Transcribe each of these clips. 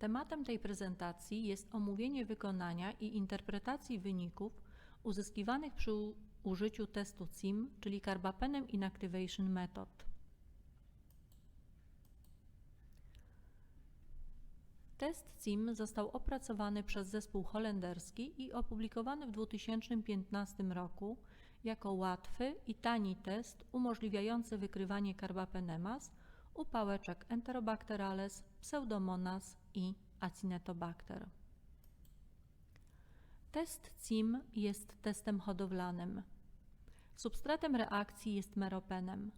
Tematem tej prezentacji jest omówienie wykonania i interpretacji wyników uzyskiwanych przy użyciu testu CIM, czyli Carbapenem Inactivation Method. Test CIM został opracowany przez zespół holenderski i opublikowany w 2015 roku jako łatwy i tani test umożliwiający wykrywanie carbapenemas u pałeczek Enterobacterales, Pseudomonas i Acinetobacter. Test CIM jest testem hodowlanym. Substratem reakcji jest meropenem.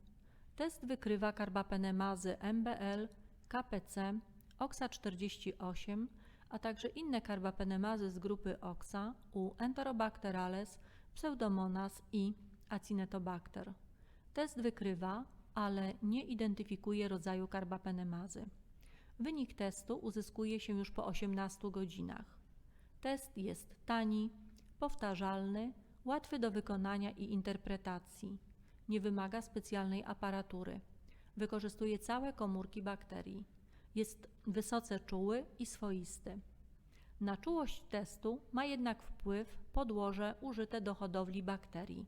Test wykrywa karbapenemazy MBL, KPC, OXA48, a także inne karbapenemazy z grupy OXA u Enterobacterales, Pseudomonas i Acinetobacter. Test wykrywa, ale nie identyfikuje rodzaju karbapenemazy. Wynik testu uzyskuje się już po 18 godzinach. Test jest tani, powtarzalny, łatwy do wykonania i interpretacji. Nie wymaga specjalnej aparatury. Wykorzystuje całe komórki bakterii. Jest wysoce czuły i swoisty. Na czułość testu ma jednak wpływ podłoże użyte do hodowli bakterii.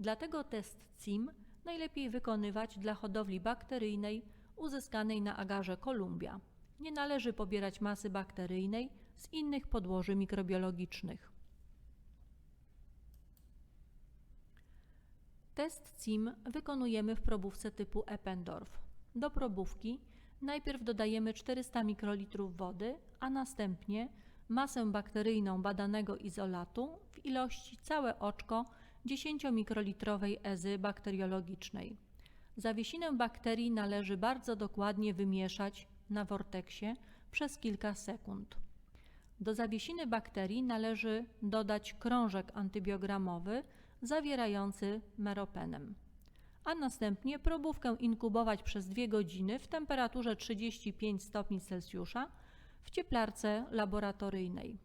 Dlatego test CIM najlepiej wykonywać dla hodowli bakteryjnej uzyskanej na agarze Columbia. Nie należy pobierać masy bakteryjnej z innych podłoży mikrobiologicznych. Test CIM wykonujemy w probówce typu Eppendorf. Do probówki najpierw dodajemy 400 ml wody, a następnie masę bakteryjną badanego izolatu w ilości całe oczko 10 mikrolitrowej ezy bakteriologicznej. Zawiesinę bakterii należy bardzo dokładnie wymieszać na worteksie przez kilka sekund. Do zawiesiny bakterii należy dodać krążek antybiogramowy zawierający meropenem, a następnie probówkę inkubować przez 2 godziny w temperaturze 35 stopni Celsjusza w cieplarce laboratoryjnej.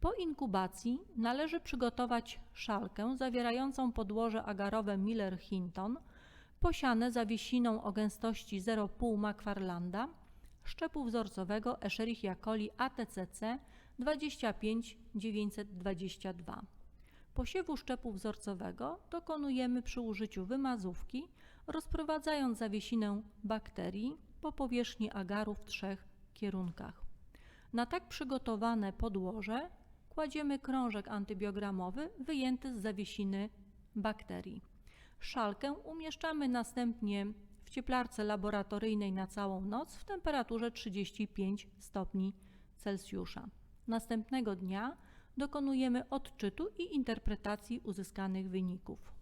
Po inkubacji należy przygotować szalkę zawierającą podłoże agarowe Miller-Hinton, posiane zawiesiną o gęstości 0,5 McFarlanda, szczepu wzorcowego Escherichia coli ATCC 25922. Posiewu szczepu wzorcowego dokonujemy przy użyciu wymazówki, rozprowadzając zawiesinę bakterii po powierzchni agaru w trzech kierunkach. Na tak przygotowane podłoże kładziemy krążek antybiogramowy wyjęty z zawiesiny bakterii. Szalkę umieszczamy następnie cieplarce laboratoryjnej na całą noc w temperaturze 35 stopni Celsjusza. Następnego dnia dokonujemy odczytu i interpretacji uzyskanych wyników.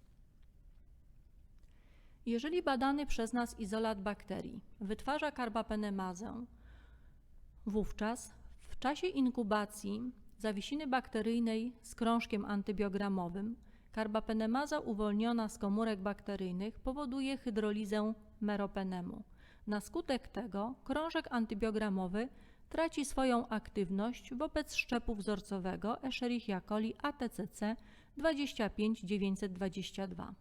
Jeżeli badany przez nas izolat bakterii wytwarza karbapenemazę, wówczas w czasie inkubacji zawiesiny bakteryjnej z krążkiem antybiogramowym karbapenemaza uwolniona z komórek bakteryjnych powoduje hydrolizę meropenemu. Na skutek tego krążek antybiogramowy traci swoją aktywność wobec szczepu wzorcowego Escherichia coli ATCC 25922.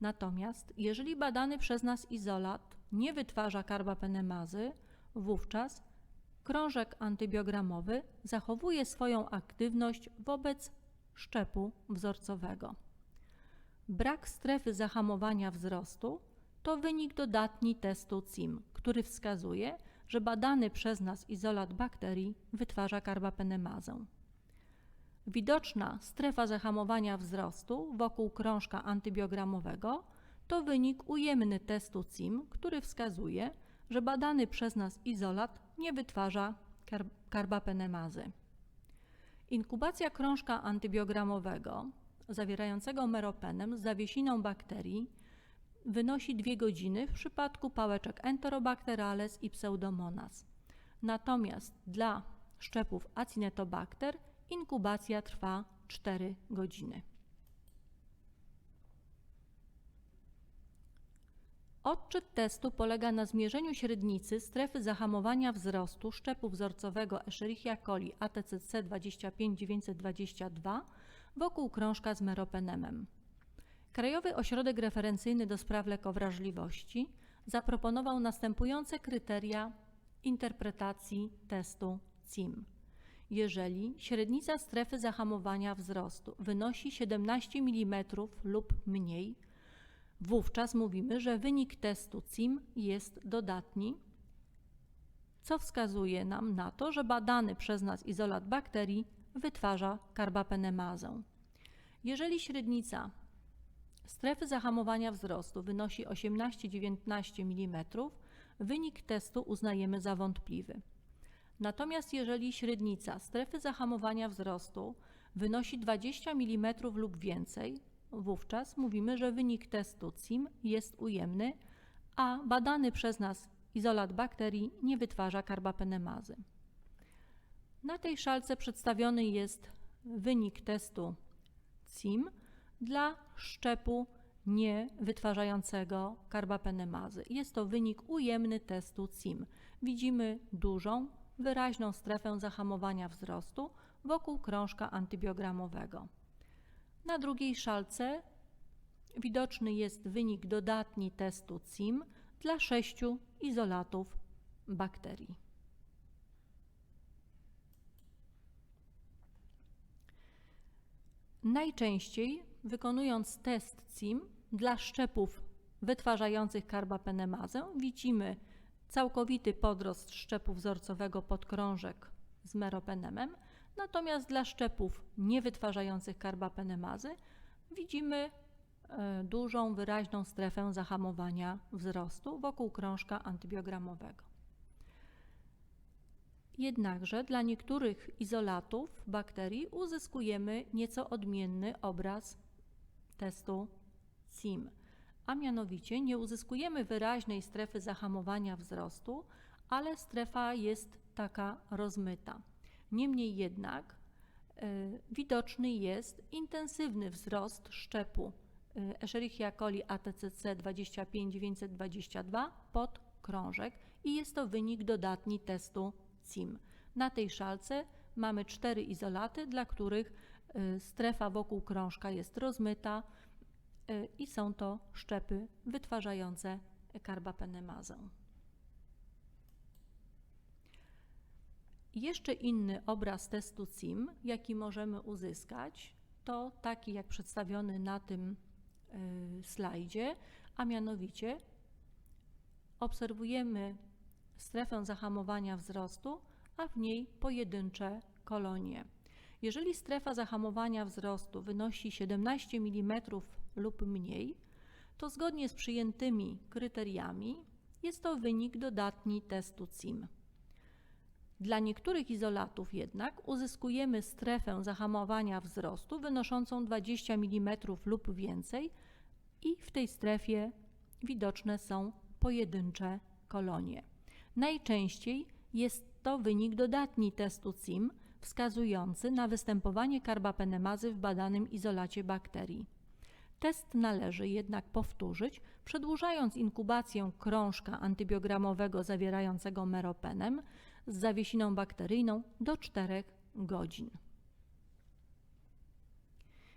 Natomiast jeżeli badany przez nas izolat nie wytwarza karbapenemazy, wówczas krążek antybiogramowy zachowuje swoją aktywność wobec szczepu wzorcowego. Brak strefy zahamowania wzrostu to wynik dodatni testu CIM, który wskazuje, że badany przez nas izolat bakterii wytwarza karbapenemazę. Widoczna strefa zahamowania wzrostu wokół krążka antybiogramowego to wynik ujemny testu CIM, który wskazuje, że badany przez nas izolat nie wytwarza kar karbapenemazy. Inkubacja krążka antybiogramowego zawierającego meropenem z zawiesiną bakterii wynosi 2 godziny w przypadku pałeczek Enterobacterales i Pseudomonas. Natomiast dla szczepów Acinetobacter inkubacja trwa 4 godziny. Odczyt testu polega na zmierzeniu średnicy strefy zahamowania wzrostu szczepu wzorcowego Escherichia coli ATCC 25922 wokół krążka z meropenemem. Krajowy Ośrodek Referencyjny do Spraw Lekowrażliwości zaproponował następujące kryteria interpretacji testu CIM. Jeżeli średnica strefy zahamowania wzrostu wynosi 17 mm lub mniej, wówczas mówimy, że wynik testu CIM jest dodatni, co wskazuje nam na to, że badany przez nas izolat bakterii wytwarza karbapenemazę. Jeżeli średnica strefy zahamowania wzrostu wynosi 18-19 mm, wynik testu uznajemy za wątpliwy. Natomiast jeżeli średnica strefy zahamowania wzrostu wynosi 20 mm lub więcej, wówczas mówimy, że wynik testu CIM jest ujemny, a badany przez nas izolat bakterii nie wytwarza karbapenemazy. Na tej szalce przedstawiony jest wynik testu CIM dla szczepu nie wytwarzającego karbapenemazy. Jest to wynik ujemny testu CIM. Widzimy dużą, wyraźną strefę zahamowania wzrostu wokół krążka antybiogramowego. Na drugiej szalce widoczny jest wynik dodatni testu CIM dla sześciu izolatów bakterii. Najczęściej wykonując test CIM dla szczepów wytwarzających karbapenemazę widzimy całkowity podrost szczepu wzorcowego podkrążek z meropenemem, natomiast dla szczepów niewytwarzających karbapenemazy widzimy e, dużą, wyraźną strefę zahamowania wzrostu wokół krążka antybiogramowego. Jednakże dla niektórych izolatów bakterii uzyskujemy nieco odmienny obraz testu CIM, a mianowicie nie uzyskujemy wyraźnej strefy zahamowania wzrostu, ale strefa jest taka rozmyta. Niemniej jednak y, widoczny jest intensywny wzrost szczepu y, Escherichia coli ATCC 25922 pod krążek i jest to wynik dodatni testu CIM. Na tej szalce mamy cztery izolaty, dla których strefa wokół krążka jest rozmyta y, i są to szczepy wytwarzające karbapenemazę. Jeszcze inny obraz testu CIM, jaki możemy uzyskać, to taki jak przedstawiony na tym y, slajdzie, a mianowicie obserwujemy strefę zahamowania wzrostu, a w niej pojedyncze kolonie. Jeżeli strefa zahamowania wzrostu wynosi 17 mm lub mniej, to zgodnie z przyjętymi kryteriami jest to wynik dodatni testu CIM. Dla niektórych izolatów jednak uzyskujemy strefę zahamowania wzrostu wynoszącą 20 mm lub więcej i w tej strefie widoczne są pojedyncze kolonie. Najczęściej jest to wynik dodatni testu CIM wskazujący na występowanie karbapenemazy w badanym izolacie bakterii. Test należy jednak powtórzyć, przedłużając inkubację krążka antybiogramowego zawierającego meropenem z zawiesiną bakteryjną do 4 godzin.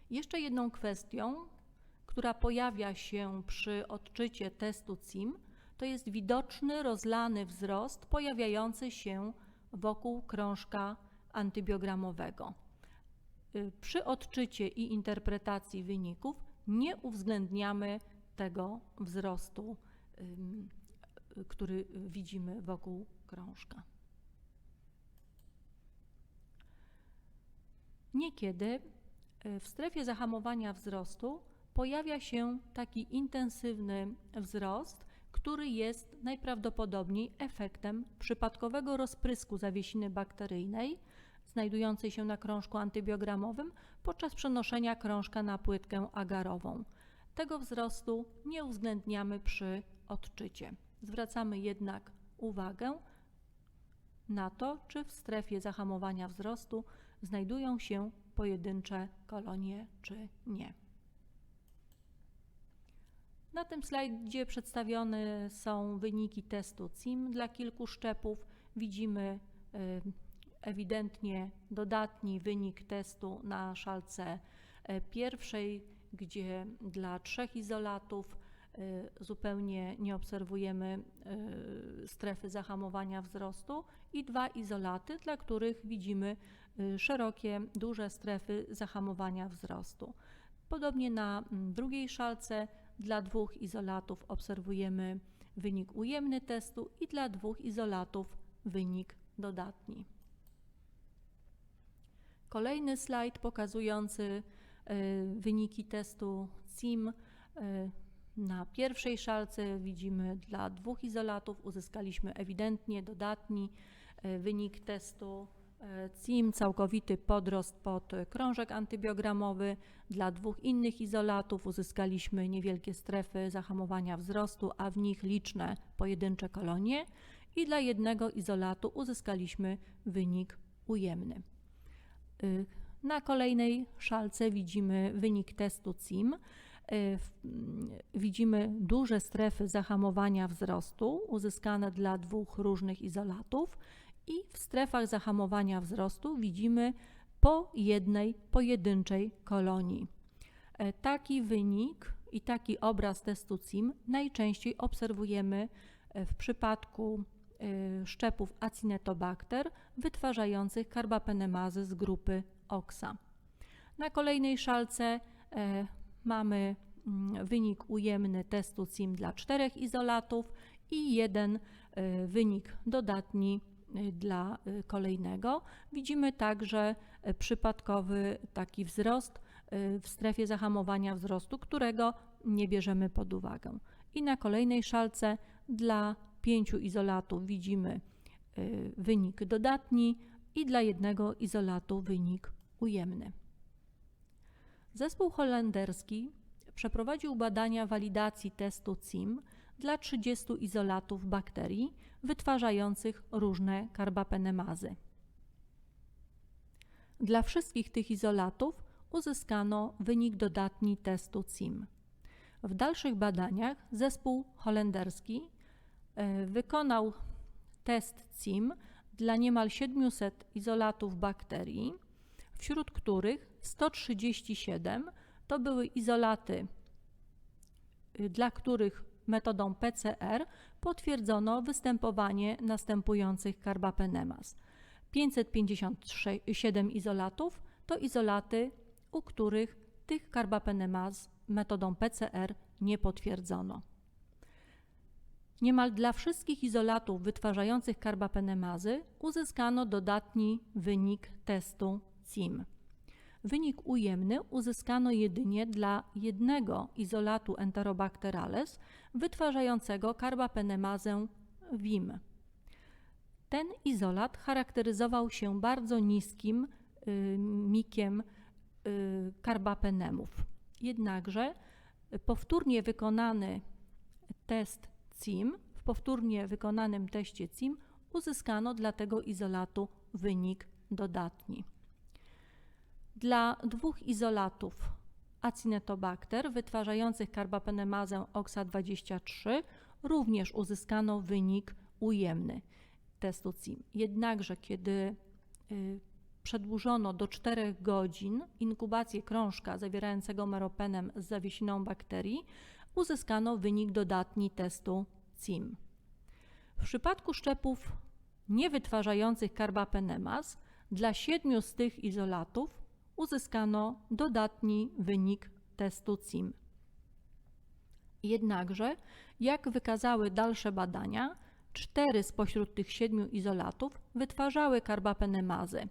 Jeszcze jedną kwestią, która pojawia się przy odczycie testu CIM, to jest widoczny, rozlany wzrost pojawiający się wokół krążka antybiogramowego. Y, przy odczycie i interpretacji wyników nie uwzględniamy tego wzrostu, który widzimy wokół krążka. Niekiedy y, w strefie zahamowania wzrostu pojawia się taki intensywny wzrost, który jest najprawdopodobniej efektem przypadkowego rozprysku zawiesiny bakteryjnej znajdującej się na krążku antybiogramowym podczas przenoszenia krążka na płytkę agarową. Tego wzrostu nie uwzględniamy przy odczycie. Zwracamy jednak uwagę na to, czy w strefie zahamowania wzrostu znajdują się pojedyncze kolonie, czy nie. Na tym slajdzie przedstawione są wyniki testu CIM dla kilku szczepów. Widzimy y, ewidentnie dodatni wynik testu na szalce y, pierwszej, gdzie dla trzech izolatów y, zupełnie nie obserwujemy y, strefy zahamowania wzrostu i dwa izolaty, dla których widzimy szerokie, duże strefy zahamowania wzrostu. Podobnie na drugiej szalce dla dwóch izolatów obserwujemy wynik ujemny testu i dla dwóch izolatów wynik dodatni. Kolejny slajd pokazujący y, wyniki testu CIM. y, Na pierwszej szalce widzimy dla dwóch izolatów uzyskaliśmy ewidentnie dodatni y, wynik testu CIM, całkowity podrost pod krążek antybiogramowy. Dla dwóch innych izolatów uzyskaliśmy niewielkie strefy zahamowania wzrostu, a w nich liczne pojedyncze kolonie. I dla jednego izolatu uzyskaliśmy wynik ujemny. Y, Na kolejnej szalce widzimy wynik testu CIM. Y, mm, Widzimy duże strefy zahamowania wzrostu uzyskane dla dwóch różnych izolatów i w strefach zahamowania wzrostu widzimy po jednej pojedynczej kolonii. E, Taki wynik i taki obraz testu CIM najczęściej obserwujemy w przypadku szczepów Acinetobacter wytwarzających karbapenemazy z grupy OXA. Na kolejnej szalce e, mamy mm, wynik ujemny testu CIM dla czterech izolatów i jeden e, wynik dodatni dla kolejnego. Widzimy także przypadkowy taki wzrost w strefie zahamowania wzrostu, którego nie bierzemy pod uwagę. I na kolejnej szalce dla pięciu izolatów widzimy y, wynik dodatni i dla jednego izolatu wynik ujemny. Zespół holenderski przeprowadził badania walidacji testu CIM dla 30 izolatów bakterii wytwarzających różne karbapenemazy. Dla wszystkich tych izolatów uzyskano wynik dodatni testu CIM. W dalszych badaniach zespół holenderski wykonał test CIM dla niemal 700 izolatów bakterii, wśród których 137 to były izolaty, y, dla których metodą PCR potwierdzono występowanie następujących karbapenemas. 557 izolatów to izolaty, u których tych karbapenemaz metodą PCR nie potwierdzono. Niemal dla wszystkich izolatów wytwarzających karbapenemazy uzyskano dodatni wynik testu CIM. Wynik ujemny uzyskano jedynie dla jednego izolatu Enterobacterales wytwarzającego karbapenemazę WIM. Ten izolat charakteryzował się bardzo niskim y, mikiem y, karbapenemów. Jednakże powtórnie wykonany test CIM, w powtórnie wykonanym teście CIM uzyskano dla tego izolatu wynik dodatni. Dla dwóch izolatów Acinetobacter wytwarzających karbapenemazę OXA23 również uzyskano wynik ujemny testu CIM. Jednakże kiedy y, przedłużono do 4 godzin inkubację krążka zawierającego meropenem z zawiesiną bakterii, uzyskano wynik dodatni testu CIM. W przypadku szczepów niewytwarzających karbapenemaz dla siedmiu z tych izolatów uzyskano dodatni wynik testu CIM. Jednakże, jak wykazały dalsze badania, cztery spośród tych siedmiu izolatów wytwarzały karbapenemazę.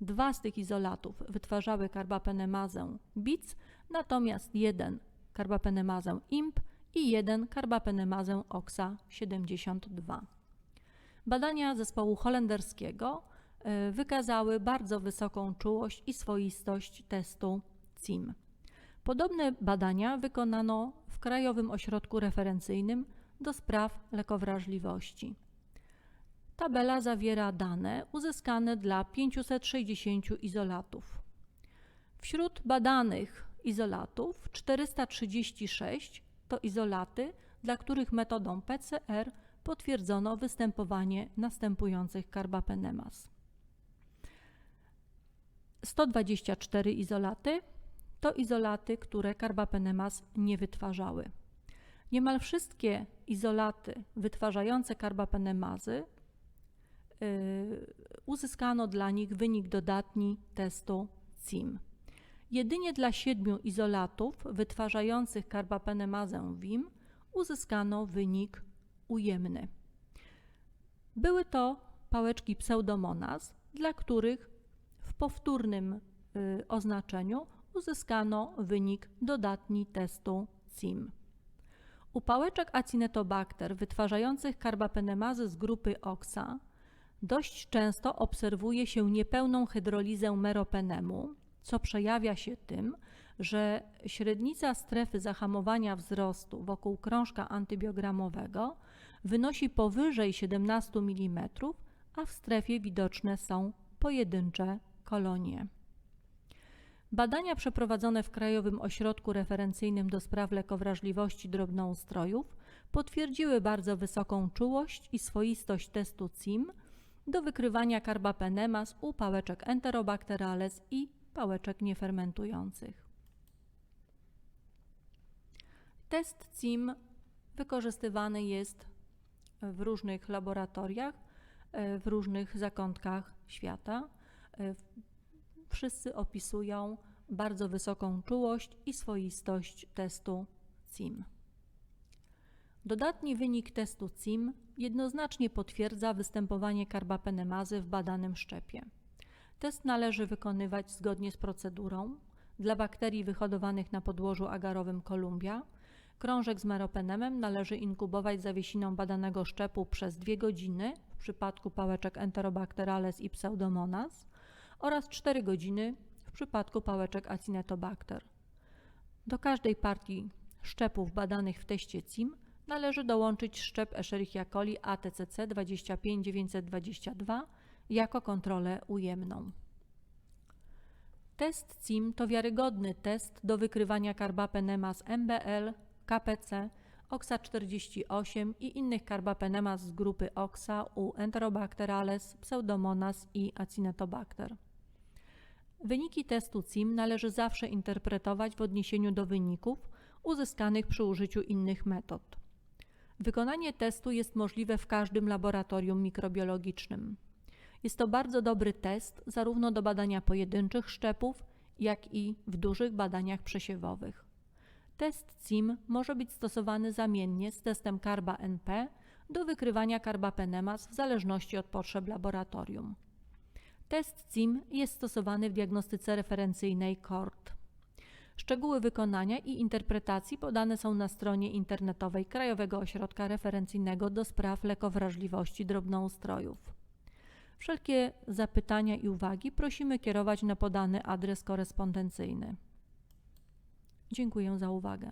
Dwa z tych izolatów wytwarzały karbapenemazę BIC, natomiast jeden karbapenemazę IMP i jeden karbapenemazę OXA 72. Badania zespołu holenderskiego y, wykazały bardzo wysoką czułość i swoistość testu CIM. Podobne badania wykonano w Krajowym Ośrodku Referencyjnym do spraw lekowrażliwości. Tabela zawiera dane uzyskane dla 560 izolatów. Wśród badanych izolatów 436 to izolaty, dla których metodą PCR potwierdzono występowanie następujących karbapenemas. 124 izolaty to izolaty, które karbapenemas nie wytwarzały. Niemal wszystkie izolaty wytwarzające karbapenemazy y, uzyskano dla nich wynik dodatni testu CIM. Jedynie dla siedmiu izolatów wytwarzających karbapenemazę WIM uzyskano wynik ujemny. Były to pałeczki pseudomonas, dla których w powtórnym y, oznaczeniu uzyskano wynik dodatni testu CIM. U pałeczek acinetobacter wytwarzających karbapenemazy z grupy OXA dość często obserwuje się niepełną hydrolizę meropenemu, co przejawia się tym, że średnica strefy zahamowania wzrostu wokół krążka antybiogramowego wynosi powyżej 17 mm, a w strefie widoczne są pojedyncze kolonie. Badania przeprowadzone w Krajowym Ośrodku Referencyjnym do spraw lekowrażliwości drobnoustrojów potwierdziły bardzo wysoką czułość i swoistość testu CIM do wykrywania karbapenemas u pałeczek Enterobacterales i pałeczek niefermentujących. Test CIM wykorzystywany jest w różnych laboratoriach, w różnych zakątkach świata. Wszyscy opisują bardzo wysoką czułość i swoistość testu CIM. Dodatni wynik testu CIM jednoznacznie potwierdza występowanie karbapenemazy w badanym szczepie. Test należy wykonywać zgodnie z procedurą. Dla bakterii wyhodowanych na podłożu agarowym Columbia krążek z meropenemem należy inkubować zawiesiną badanego szczepu przez 2 godziny w przypadku pałeczek Enterobacterales i Pseudomonas oraz 4 godziny w przypadku pałeczek Acinetobacter. Do każdej partii szczepów badanych w teście CIM należy dołączyć szczep Escherichia coli ATCC 25922 jako kontrolę ujemną. Test CIM to wiarygodny test do wykrywania karbapenemas MBL, KPC, OXA 48 i innych karbapenemas z grupy OXA u Enterobacterales, Pseudomonas i Acinetobacter. Wyniki testu CIM należy zawsze interpretować w odniesieniu do wyników uzyskanych przy użyciu innych metod. Wykonanie testu jest możliwe w każdym laboratorium mikrobiologicznym. Jest to bardzo dobry test zarówno do badania pojedynczych szczepów, jak i w dużych badaniach przesiewowych. Test CIM może być stosowany zamiennie z testem karba-NP do wykrywania karbapenemas w zależności od potrzeb laboratorium. Test CIM jest stosowany w diagnostyce referencyjnej CORT. Szczegóły wykonania i interpretacji podane są na stronie internetowej Krajowego Ośrodka Referencyjnego do spraw lekowrażliwości drobnoustrojów. Wszelkie zapytania i uwagi prosimy kierować na podany adres korespondencyjny. Dziękuję za uwagę.